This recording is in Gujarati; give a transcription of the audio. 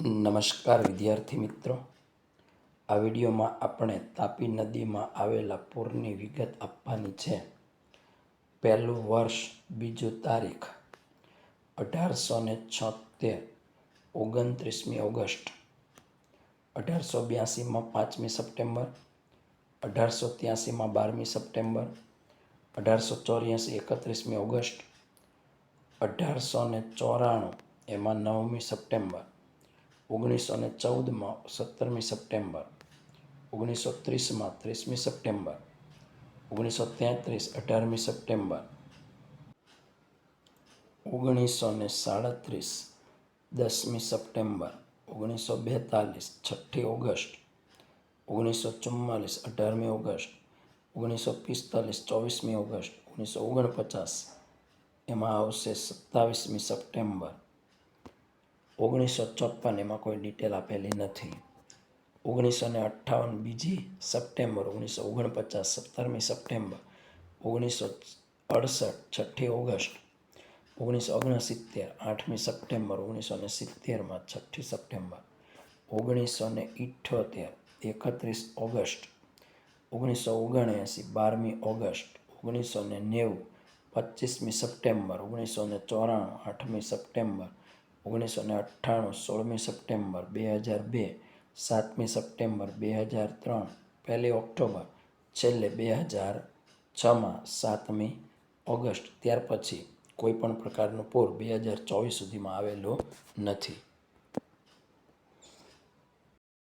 નમસ્કાર વિદ્યાર્થી મિત્રો. આ વિડીયોમાં આપણે તાપી નદીમાં આવેલા પૂરની વિગત આપવાની છે. પહેલું વર્ષ, બીજું તારીખ, અઢારસો ને છોતેર, ઓગણત્રીસમી ઓગસ્ટ, અઢારસો બ્યાસીમાં પાંચમી સપ્ટેમ્બર, અઢારસો ત્યાસીમાં બારમી સપ્ટેમ્બર, અઢારસો ચોર્યાસી એકત્રીસમી ઓગસ્ટ, અઢારસો ને ચોરાણું, એમાં નવમી સપ્ટેમ્બર. ઓગણીસો ને ચૌદમાં સત્તરમી સપ્ટેમ્બર ઓગણીસો ત્રીસમાં ત્રીસમી સપ્ટેમ્બર ઓગણીસો તેત્રીસ અઢારમી સપ્ટેમ્બર ઓગણીસો ને સાડત્રીસ દસમી સપ્ટેમ્બર ઓગણીસો બેતાલીસ છઠ્ઠી ઓગસ્ટ ઓગણીસો ચુમ્માલીસ અઢારમી ઓગસ્ટ ઓગણીસો પિસ્તાલીસ ચોવીસમી ઓગસ્ટ ઓગણીસો ઓગણપચાસ એમાં આવશે સત્તાવીસમી સપ્ટેમ્બર. ઓગણીસો ચોપન એમાં કોઈ ડિટેલ આપેલી નથી. ઓગણીસો ને અઠ્ઠાવન બીજી સપ્ટેમ્બર ઓગણીસો ઓગણપચાસ સત્તરમી સપ્ટેમ્બર ઓગણીસો અડસઠ છઠ્ઠી ઓગસ્ટ ઓગણીસો ઓગણસિત્તેર આઠમી સપ્ટેમ્બર ઓગણીસો ને સિત્તેરમાં છઠ્ઠી સપ્ટેમ્બર ઓગણીસો ને ઇઠ્ઠોતેર એકત્રીસ ઓગસ્ટ ઓગણીસો ઓગણએંસી બારમી ઓગસ્ટ ઓગણીસો ને નેવું પચીસમી સપ્ટેમ્બર ઓગણીસો ને ચોરાણું આઠમી સપ્ટેમ્બર ઓગણીસો ને અઠ્ઠાણું, સોળમી સપ્ટેમ્બર બે હજાર બે, સાતમી સપ્ટેમ્બર બે હજાર ત્રણ, પહેલી ઓક્ટોબર છેલ્લે બે હજાર છમાં, સાતમી ઓગસ્ટ ત્યાર પછી કોઈ પણ પ્રકારનું પૂર બે હજાર ચોવીસ સુધીમાં આવેલું નથી.